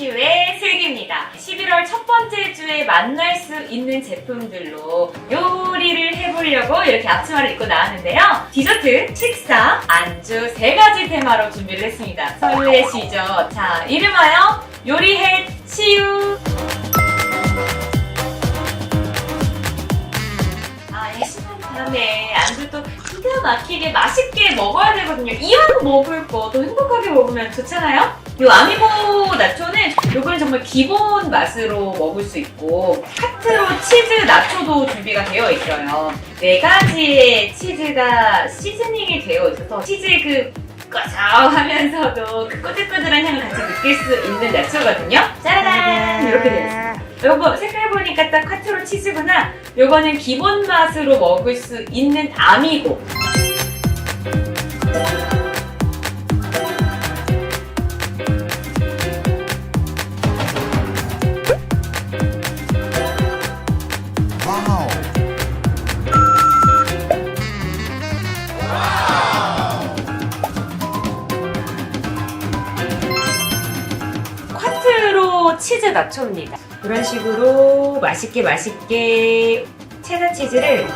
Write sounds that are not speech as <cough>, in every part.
시우의 슬기입니다. 11월 첫 번째 주에 만날 수 있는 제품들로 요리를 해보려고 이렇게 앞치마를 입고 나왔는데요. 디저트, 식사, 안주 세 가지 테마로 준비를 했습니다. 설레시죠? 자, 이름하여 요리해 치유! 아, 예심한 다음에 안주 또 기가 막히게 맛있게 먹어야 되거든요. 이왕 먹을 거 더 행복하게 먹으면 좋잖아요? 이 아미고 나초는 요거는 정말 기본 맛으로 먹을 수 있고 카트로 치즈 나초도 준비가 되어 있어요. 네 가지의 치즈가 시즈닝이 되어 있어서 치즈 그 꺼적하면서도 그 꼬들꼬들한 향을 같이 느낄 수 있는 나초거든요. 짜라란 이렇게 되어 있습니다. 요거 색깔 보니까 딱 카트로 치즈구나. 요거는 기본 맛으로 먹을 수 있는. 쿼트로 치즈 나초입니다. 이런 식으로 맛있게 맛있게 체다 치즈를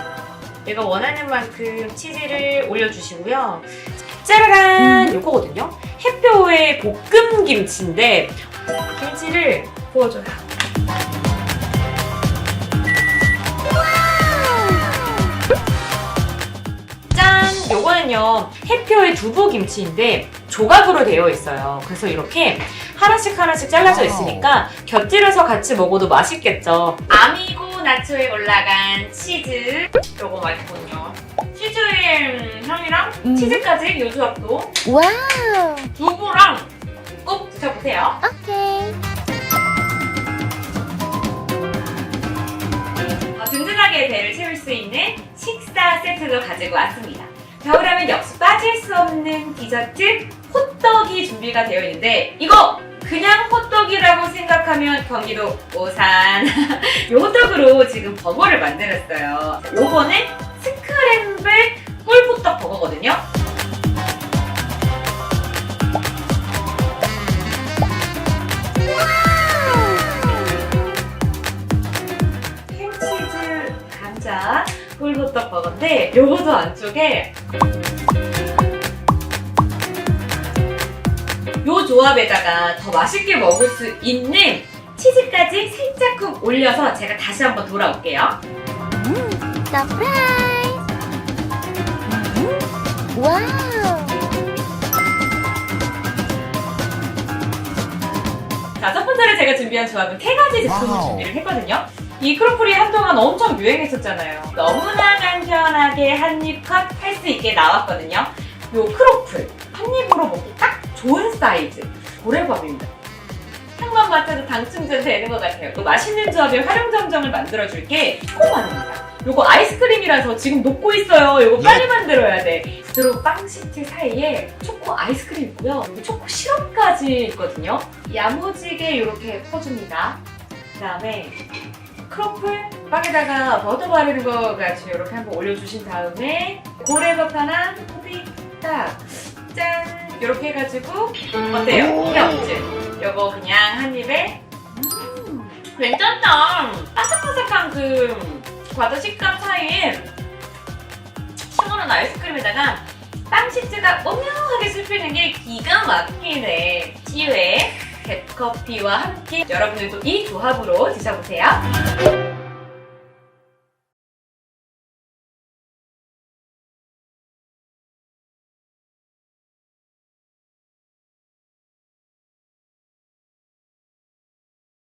내가 원하는 만큼 치즈를 올려주시고요. 짜라란! 요거거든요. 햇표의 볶음 김치인데 김치를 부어줘요. 짠! 요거는요, 해표의 두부 김치인데 조각으로 되어 있어요. 그래서 이렇게 하나씩 하나씩 잘라져 있으니까 곁들여서 같이 먹어도 맛있겠죠. 아미고 나초에 올라간 치즈. 요거 맛있군요. 치즈의 향이랑 음. 치즈까지 요 조합도 와우. 두부랑 꼭 드셔보세요. 오케이. 어, 든든하게 배를 채울 수 있는 식사 세트도 가지고 왔습니다. 겨울하면 역시 빠질 수 없는 디저트 호떡이 준비가 되어 있는데 이거 그냥 호떡이라고 생각하면 경기도 오산 <laughs> 이 호떡으로 지금 버거를 만들었어요. 요거는 스크램블 꿀호떡 버거거든요. 햄치즈 감자 꿀호떡 버거인데 요거도 안쪽에 조합에다가 더 맛있게 먹을 수 있는 치즈까지 살짝쿵 올려서 제가 다시 한번 돌아올게요. 음, 서프라이즈. 음, 와우. 자, 첫 번째로 제가 준비한 조합은 세 가지 제품을 와우. 준비를 했거든요. 이 크로플이 한동안 엄청 유행했었잖아요. 너무나 간편하게 한 입 컷 할 수 있게 나왔거든요. 요 크로플 한 입으로 먹기 딱 좋은 사이즈 고래밥입니다. 향만 맡아도 당 충전 되는 것 같아요. 또 맛있는 조합의 활용점정을 만들어줄게 코코마입니다. 요거 아이스크림이라서 지금 녹고 있어요. 요거 빨리 만들어야 돼. 부드러운 빵 시트 사이에 초코 아이스크림 있고요. 여기 초코 시럽까지 있거든요. 야무지게 이렇게 퍼줍니다. 그 다음에 크로플 빵에다가 버터 바르는 거 같이 이렇게 한번 올려주신 다음에 고래밥 하나 토핑 딱 짠! 이렇게 해가지고 어때요? 귀엽지? 요거 그냥 한 입에 음, 괜찮다! 바삭바삭한 그 과자 식감 사이에 시원한 아이스크림에다가 빵 치즈가 오묘하게 씹히는 게 기가 막히네. 치유의 뱃커피와 함께 여러분들도 이 조합으로 드셔보세요.